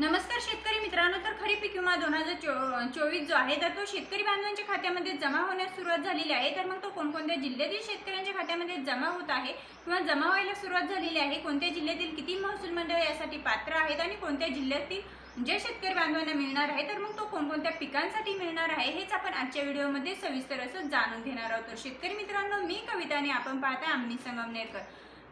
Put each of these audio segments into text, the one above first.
नमस्कार शेतकरी मित्रांनो तर खरीप किंवा दोन हजार चो चोवीस जो आहे तर तो शेतकरी बांधवांच्या खात्यामध्ये जमा होण्यास सुरुवात झालेली आहे. तर मग तो कोणकोणत्या जिल्ह्यातील शेतकऱ्यांच्या खात्यामध्ये जमा होत आहे किंवा जमा व्हायला सुरुवात झालेली आहे? कोणत्या जिल्ह्यातील किती महसूल मंडळ यासाठी पात्र आहेत आणि कोणत्या जिल्ह्यातील जे शेतकरी बांधवांना मिळणार आहे? तर मग तो कोणकोणत्या पिकांसाठी मिळणार आहे हेच आपण आजच्या व्हिडिओमध्ये सविस्तर असं जाणून घेणार आहोत. तर शेतकरी मित्रांनो मी कविताने आपण पाहता आम्ही संगमनेरकर.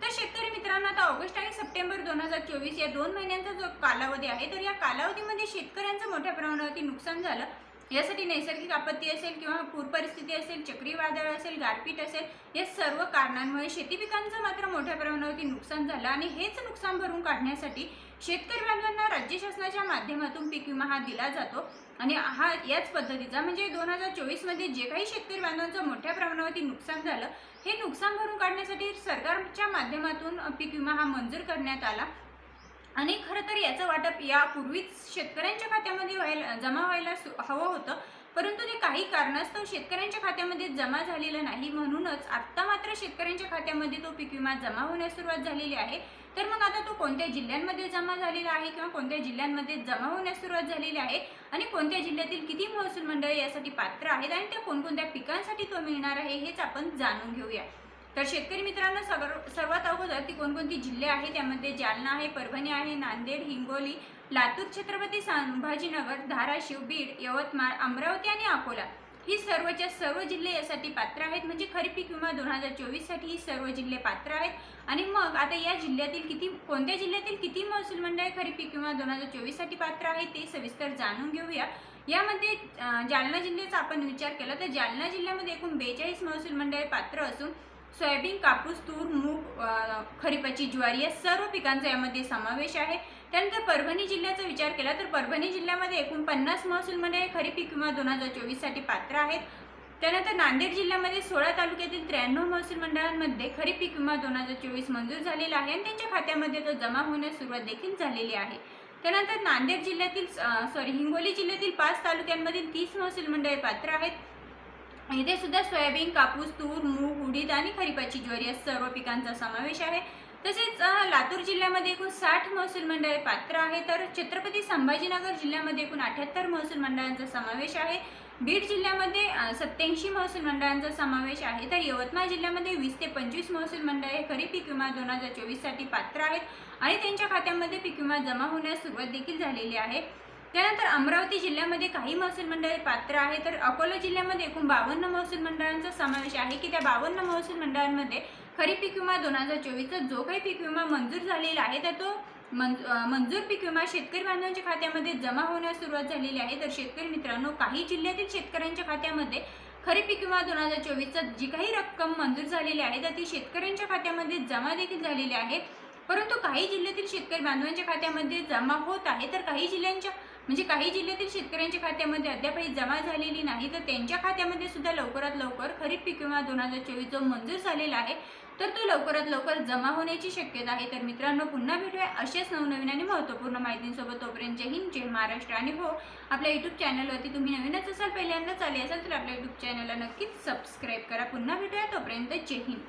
तर शेतकरी मित्रांनो आता ऑगस्ट आणि सप्टेंबर दोन हजार चोवीस या दोन महिन्यांचा जो कालावधी आहे तर या कालावधीमध्ये शेतकऱ्यांचं मोठ्या प्रमाणावरती नुकसान झालं. यासाठी नैसर्गिक आपत्ती असेल किंवा पूर परिस्थिती असेल चक्रीवादळ असेल गारपीट असेल या सर्व कारणांमुळे शेती पिकांचं मात्र मोठ्या प्रमाणावरती नुकसान झालं. आणि हेच नुकसान भरून काढण्यासाठी शेतकरी बांधवांना राज्य शासनाच्या माध्यमातून पीक विमा हा दिला जातो. आणि हा याच पद्धतीचा म्हणजे दोन हजार चोवीसमध्ये जे काही शेतकरी बांधवांचं मोठ्या प्रमाणावरती नुकसान झालं हे नुकसान भरून काढण्यासाठी सरकारच्या माध्यमातून पीक विमा हा मंजूर करण्यात आला. आणि खरं तर याचं वाटप यापूर्वीच शेतकऱ्यांच्या खात्यामध्ये व्हायला जमा व्हायला सु- हवं होतं. परंतु ते काही कारणास्तव शेतकऱ्यांच्या खात्यामध्ये जमा झालेलं नाही. म्हणूनच आत्ता मात्र शेतकऱ्यांच्या खात्यामध्ये तो पीक विमा जमा होण्यास सुरुवात झालेली आहे. तर मग आता तो कोणत्या जिल्ह्यांमध्ये जमा झालेला आहे किंवा कोणत्या जिल्ह्यांमध्ये जमा होण्यास सुरुवात झालेली आहे आणि कोणत्या जिल्ह्यातील किती महसूल मंडळे यासाठी पात्र आहेत आणि त्या कोणकोणत्या पिकांसाठी तो मिळणार आहे हेच आपण जाणून घेऊया. तर शेतकरी मित्रांनो सर्व सर्वात अगोदर ती कोणकोणती जिल्हे आहेत त्यामध्ये जालना आहे परभणी आहे नांदेड हिंगोली लातूर छत्रपती संभाजीनगर धाराशिव बीड यवतमाळ अमरावती आणि अकोला. ही सर्वच्या सर्व जिल्हे यासाठी पात्र आहेत. म्हणजे खरीप पीक विमा दोन हजार चोवीससाठी ही सर्व जिल्हे पात्र आहेत. आणि मग आता या जिल्ह्यातील किती कोणत्या जिल्ह्यातील किती महसूल मंडळे खरीप पीक विमा दोन हजार चोवीससाठी पात्र आहे ते सविस्तर जाणून घेऊया. यामध्ये जालना जिल्ह्याचा आपण विचार केला तर जालना जिल्ह्यामध्ये एकूण बेचाळीस महसूल मंडळे पात्र असून सोयाबीन कापूस तूर मूग अ, खरीपाची ज्वारी या सर्व पिकांचा यामध्ये समावेश आहे. त्यानंतर परभणी जिल्ह्याचा विचार केला तर परभणी जिल्ह्यामध्ये एकूण पन्नास महसूलमध्ये खरीप पीक विमा दोन हजार चोवीससाठी पात्र आहेत. त्यानंतर नांदेड जिल्ह्यामध्ये सोळा तालुक्यातील त्र्याण्णव महसूल मंडळांमध्ये खरीप पीक विमा दोन हजार चोवीस मंजूर झालेला आहे आणि त्यांच्या खात्यामध्ये तो जमा होण्यास सुरुवात देखील झालेली आहे. त्यानंतर नांदेड जिल्ह्यातील सॉरी हिंगोली जिल्ह्यातील पाच तालुक्यांमधील तीस महसूल मंडळे पात्र आहेत. इथे सुद्धा सोयाबीन कापूस तूर मूग उडीद आणि खरीपाची ज्वारी या सर्व पिकांचा समावेश आहे. तसेच लातूर जिल्ह्यामध्ये एकूण साठ महसूल मंडळे पात्र आहे तर छत्रपती संभाजीनगर जिल्ह्यामध्ये एकूण अठ्याहत्तर महसूल मंडळांचा समावेश आहे. बीड जिल्ह्यामध्ये सत्याऐंशी महसूल मंडळांचा समावेश आहे. तर यवतमाळ जिल्ह्यामध्ये वीस ते पंचवीस महसूल मंडळे खरी पीक विमा दोन हजार चोवीससाठी पात्र आहेत. आणि त्यांच्या खात्यामध्ये पीक विमा जमा होण्यास सुरुवात देखील झालेली आहे. त्यानंतर अमरावती जिल्ह्यामध्ये काही महसूल मंडळे पात्र आहे तर अकोला जिल्ह्यामध्ये एकूण बावन्न महसूल मंडळांचा समावेश आहे की त्या बावन्न महसूल मंडळांमध्ये खरीप पीक विमा दोन हजार चोवीसचा जो काही पीक विमा मंजूर झालेला आहे तर तो मंज मंजूर पीक विमा शेतकरी बांधवांच्या खात्यामध्ये जमा होण्यास सुरुवात झालेली आहे. तर शेतकरी मित्रांनो काही जिल्ह्यातील शेतकऱ्यांच्या खात्यामध्ये खरीप पीक विमा दोन हजार चोवीसचा जी काही रक्कम मंजूर झालेली आहे तर ती शेतकऱ्यांच्या खात्यामध्ये जमा देखील झालेली आहे. परंतु काही जिल्ह्यातील शेतकरी बांधवांच्या खात्यामध्ये जमा होत आहे. तर काही जिल्ह्यांच्या म्हणजे काही जिल्ह्यातील शेतकऱ्यांच्या खात्यामध्ये अद्यापही जमा झालेली नाही तर त्यांच्या खात्यामध्ये सुद्धा लवकरात लवकर खरीप पीक विमा दोन हजार चोवीस जो मंजूर झालेला आहे तर तो लवकरात लवकर जमा होण्याची शक्यता आहे. तर मित्रांनो पुन्हा भेटूया अशाच नवनवीन आणि महत्त्वपूर्ण माहितींसोबत. तोपर्यंत जय हिंद जय महाराष्ट्र आणि हो आपल्या यूट्यूब चॅनलवरती तुम्ही नवीनच असाल पहिल्यांदाच आले असाल तर आपल्या यूट्यूब चॅनलला नक्कीच सबस्क्राईब करा. पुन्हा भेटूया तोपर्यंत जय हिंद.